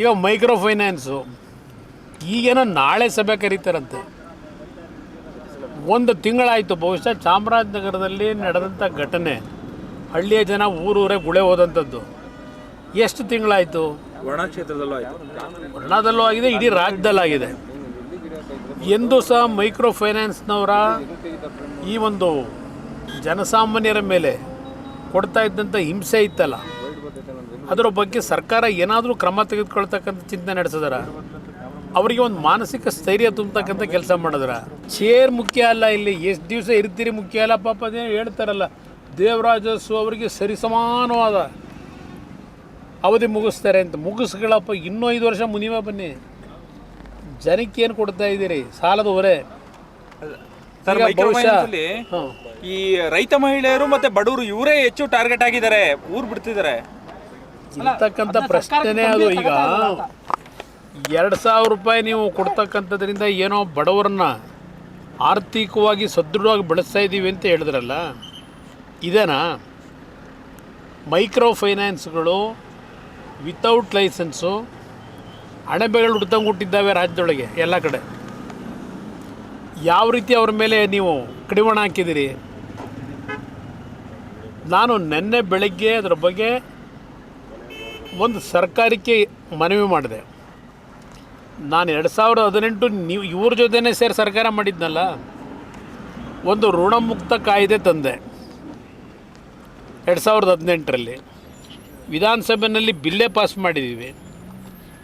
ಈಗ micro finance ಈಗೇನೋ ನಾಳೆ ಸಭೆ ಕರೀತಾರಂತೆ. ಒಂದು ತಿಂಗಳಾಯಿತು ಬಹುಶಃ ಚಾಮರಾಜನಗರದಲ್ಲಿ ನಡೆದಂಥ ಘಟನೆ. ಹಳ್ಳಿಯ ಜನ ಊರೂರೇ ಗುಳೆ ಹೋದಂಥದ್ದು. ಎಷ್ಟು ತಿಂಗಳಾಯಿತು? ವರ್ಣದಲ್ಲೂ ಆಗಿದೆ, ಇಡೀ ರಾಜ್ಯದಲ್ಲಾಗಿದೆ ಎಂದು ಸಹ ಮೈಕ್ರೋ ಫೈನಾನ್ಸ್ನವರ ಈ ಒಂದು ಜನಸಾಮಾನ್ಯರ ಮೇಲೆ ಕೊಡ್ತಾ ಇದ್ದಂಥ ಹಿಂಸೆ ಇತ್ತಲ್ಲ. ಅದರ ಬಗ್ಗೆ ಸರ್ಕಾರ ಏನಾದರೂ ಕ್ರಮ ತೆಗೆದುಕೊಳ್ತಕ್ಕಂಥ ಚಿಂತನೆ ನಡೆಸಿದಾರ? ಅವರಿಗೆ ಒಂದು ಮಾನಸಿಕ ಸ್ಥೈರ್ಯ ತುಂಬತಕ್ಕಂಥ ಕೆಲಸ ಮಾಡಿದ್ರ. ಚೇರ್ ಮುಖ್ಯ ಅಲ್ಲ ಇಲ್ಲಿ. ಎಷ್ಟು ದಿವಸ ಇರ್ತೀರಿ ಮುಖ್ಯ ಅಲ್ಲ? ಪಾಪ ಅದೇನು ಹೇಳ್ತಾರಲ್ಲ. ದೇವರಾಜಸ್ಸು ಅವರಿಗೆ ಸರಿಸಮಾನವಾದ ಅವಧಿ ಮುಗಿಸ್ತಾರೆ ಅಂತ. ಮುಗಿಸ್ಗಳಪ್ಪ ಇನ್ನೂ ಐದು ವರ್ಷ ಮುನಿವ ಬನ್ನಿ. ಜನಕ್ಕೆ ಏನು ಕೊಡ್ತಾ ಇದ್ದೀರಿ? ಸಾಲದ ಹೊರೆ. ಈ ರೈತ ಮಹಿಳೆಯರು ಮತ್ತೆ ಬಡವರು ಇವರೇ ಹೆಚ್ಚು ಟಾರ್ಗೆಟ್ ಆಗಿದ್ದಾರೆ. ಊರ್ ಬಿಡ್ತಿದ್ದಾರೆ. ಇರ್ತಕ್ಕಂಥ ಪ್ರಶ್ನೆನೇ ಅದು ಈಗ. ಎರಡು ಸಾವಿರ ರೂಪಾಯಿ ನೀವು ಕೊಡ್ತಕ್ಕಂಥದ್ರಿಂದ ಏನೋ ಬಡವರನ್ನ ಆರ್ಥಿಕವಾಗಿ ಸದೃಢವಾಗಿ ಬೆಳೆಸ್ತಾ ಇದ್ದೀವಿ ಅಂತ ಹೇಳಿದ್ರಲ್ಲ ಇದೇನಾ? ಮೈಕ್ರೋ ಫೈನಾನ್ಸ್ಗಳು ವಿತೌಟ್ ಲೈಸೆನ್ಸು ಅಣಬೆಗಳು ಹುಡ್ತಂಗೆ ಹುಟ್ಟಿದ್ದಾವೆ ರಾಜ್ಯದೊಳಗೆ ಎಲ್ಲ ಕಡೆ. ಯಾವ ರೀತಿ ಅವ್ರ ಮೇಲೆ ನೀವು ಕಡಿವಾಣ ಹಾಕಿದ್ದೀರಿ? ನಾನು ನಿನ್ನೆ ಬೆಳಗ್ಗೆ ಅದರ ಬಗ್ಗೆ ಒಂದು ಸರ್ಕಾರಕ್ಕೆ ಮನವಿ ಮಾಡಿದೆ. ನಾನು ಎರಡು ಸಾವಿರದ ಹದಿನೆಂಟು ನೀವು ಇವ್ರ ಜೊತೆನೇ ಸೇರಿ ಸರ್ಕಾರ ಮಾಡಿದ್ನಲ್ಲ, ಒಂದು ಋಣಮುಕ್ತ ಕಾಯ್ದೆ ತಂದೆ. ಎರಡು ಸಾವಿರದ ಹದಿನೆಂಟರಲ್ಲಿ ವಿಧಾನಸಭೆಯಲ್ಲಿ ಬಿಲ್ಲೇ ಪಾಸ್ ಮಾಡಿದ್ದೀವಿ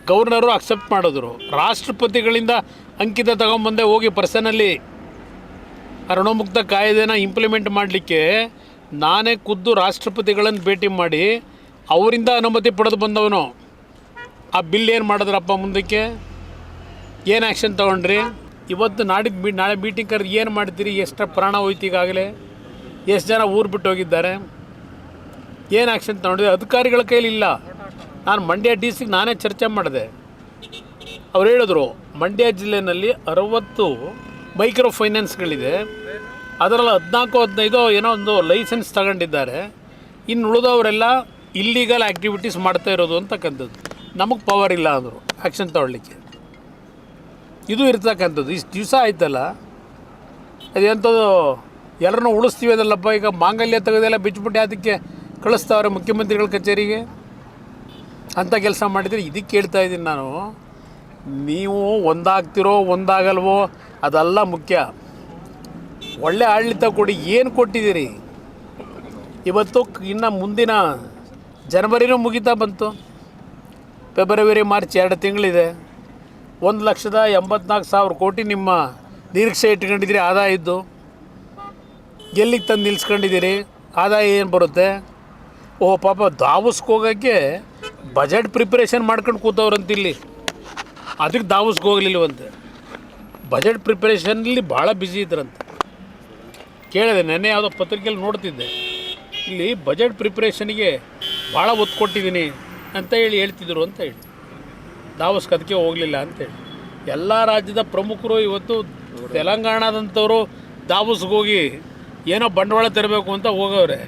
ಗವರ್ನರು ಅಕ್ಸೆಪ್ಟ್ ಮಾಡಿದ್ರು. ರಾಷ್ಟ್ರಪತಿಗಳಿಂದ ಅಂಕಿತ ತಗೊಂಬಂದೆ ಹೋಗಿ ಪರ್ಸನಲ್ಲಿ ಋಣಮುಕ್ತ ಕಾಯ್ದೆನ ಇಂಪ್ಲಿಮೆಂಟ್ ಮಾಡಲಿಕ್ಕೆ ನಾನೇ ಖುದ್ದು ರಾಷ್ಟ್ರಪತಿಗಳನ್ನು ಭೇಟಿ ಮಾಡಿ ಅವರಿಂದ ಅನುಮತಿ ಪಡೆದು ಬಂದವನು. ಆ ಬಿಲ್ ಏನು ಮಾಡಿದ್ರಪ್ಪ ಮುಂದಕ್ಕೆ? ಏನು ಆ್ಯಕ್ಷನ್ ತೊಗೊಂಡ್ರಿ? ಇವತ್ತು ನಾಡಿದ್ದು ಮೀ, ನಾಳೆ ಮೀಟಿಂಗ್ ಕರೆದು ಏನು ಮಾಡ್ತೀರಿ? ಎಷ್ಟು ಪ್ರಾಣ ಹೋಯ್ತು ಈಗಾಗಲೇ? ಎಷ್ಟು ಜನ ಊರು ಬಿಟ್ಟು ಹೋಗಿದ್ದಾರೆ? ಏನು ಆ್ಯಕ್ಷನ್ ತೊಗೊಂಡಿದೆ ಅಧಿಕಾರಿಗಳ ಕೈಲಿ ಇಲ್ಲ. ನಾನು ಮಂಡ್ಯ ಡಿ ಸಿಗೆ ನಾನೇ ಚರ್ಚೆ ಮಾಡಿದೆ. ಅವ್ರು ಹೇಳಿದ್ರು, ಮಂಡ್ಯ ಜಿಲ್ಲೆಯಲ್ಲಿ ಅರವತ್ತು ಮೈಕ್ರೋ ಫೈನಾನ್ಸ್ಗಳಿದೆ ಅದರಲ್ಲಿ ಹದಿನಾಲ್ಕು, ಹದಿನೈದು ಏನೋ ಒಂದು ಲೈಸೆನ್ಸ್ ತಗೊಂಡಿದ್ದಾರೆ. ಇನ್ನು ಉಳಿದವರೆಲ್ಲ ಇಲ್ಲೀಗಲ್ ಆ್ಯಕ್ಟಿವಿಟೀಸ್ ಮಾಡ್ತಾ ಇರೋದು ಅಂತಕ್ಕಂಥದ್ದು. ನಮಗೆ ಪವರ್ ಇಲ್ಲ ಅಂದರು ಆ್ಯಕ್ಷನ್ ತಗೊಳ್ಳಿಕ್ಕೆ. ಇದು ಇರ್ತಕ್ಕಂಥದ್ದು. ಇಷ್ಟು ದಿವಸ ಆಯ್ತಲ್ಲ ಅದೆಂಥದ್ದು ಎಲ್ಲರನ್ನೂ ಉಳಿಸ್ತೀವಿ ಅದಲ್ಲಪ್ಪ ಈಗ ಮಾಂಗಲ್ಯ ತೆಗೆದೆಲ್ಲ ಬಿಚ್ಚಿಬಿಟ್ಟು ಅದಕ್ಕೆ ಕಳಿಸ್ತಾವ್ರೆ ಮುಖ್ಯಮಂತ್ರಿಗಳ ಕಚೇರಿಗೆ. ಅಂಥ ಕೆಲಸ ಮಾಡಿದರೆ ಇದಕ್ಕೆ ಹೇಳ್ತಾ ಇದ್ದೀನಿ ನಾನು. ನೀವು ಒಂದಾಗ್ತಿರೋ, ಒಂದಾಗಲ್ವೋ, ಅದೆಲ್ಲ ಮುಖ್ಯ. ಒಳ್ಳೆ ಆಡಳಿತ ಕೊಡಿ, ಏನು ಕೊಟ್ಟಿದ್ದೀರಿ? ಇವತ್ತು ಇನ್ನು ಮುಂದಿನ ಜನವರಿನೂ ಮುಗಿತಾ ಬಂತು. ಫೆಬ್ರವರಿ, ಮಾರ್ಚ್ ಎರಡು ತಿಂಗಳಿದೆ. ಒಂದು ಲಕ್ಷದ ಎಂಬತ್ನಾಲ್ಕು ಸಾವಿರ ಕೋಟಿ ನಿಮ್ಮ ನಿರೀಕ್ಷೆ ಇಟ್ಕೊಂಡಿದ್ದೀರಿ ಆದಾಯ ಇದ್ದು. ಎಲ್ಲಿಗೆ ತಂದು ನಿಲ್ಸ್ಕೊಂಡಿದ್ದೀರಿ ಆದಾಯ ಏನು ಬರುತ್ತೆ? ಓ ಪಾಪ ದಾವಸ್ಗೆ ಹೋಗೋಕ್ಕೆ ಬಜೆಟ್ ಪ್ರಿಪ್ರೇಷನ್ ಮಾಡ್ಕೊಂಡು ಕೂತವ್ರಂತಿಲ್ಲಿ. ಅದಕ್ಕೆ ದಾವಸ್ಗೆ ಹೋಗಲಿಲ್ಲವಂತೆ ಬಜೆಟ್ ಪ್ರಿಪ್ರೇಷನಲ್ಲಿ ಭಾಳ ಬ್ಯುಸಿ ಇದ್ರಂತೆ. ಕೇಳಿದೆ, ನೆನ್ನೆ ಯಾವುದೋ ಪತ್ರಿಕೆಯಲ್ಲಿ ನೋಡ್ತಿದ್ದೆ. ಇಲ್ಲಿ ಬಜೆಟ್ ಪ್ರಿಪ್ರೇಷನ್ಗೆ ಭಾಳ ಒತ್ತು ಕೊಟ್ಟಿದ್ದೀನಿ ಅಂತ ಹೇಳಿ ಹೇಳ್ತಿದ್ರು ಅಂತ ಹೇಳಿ. ದಾವಸ್ಗೆ ಅದಕ್ಕೆ ಹೋಗಲಿಲ್ಲ ಅಂತೇಳಿ ಎಲ್ಲ ರಾಜ್ಯದ ಪ್ರಮುಖರು ಇವತ್ತು ತೆಲಂಗಾಣದಂಥವರು ದಾವಸ್ಗೆ ಹೋಗಿ ಏನೋ ಬಂಡವಾಳ ತರಬೇಕು ಅಂತ ಹೋಗವ್ರೆ.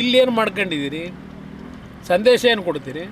ಇಲ್ಲೇನು ಮಾಡ್ಕೊಂಡಿದ್ದೀರಿ? ಸಂದೇಶ ಏನು ಕೊಡ್ತೀರಿ?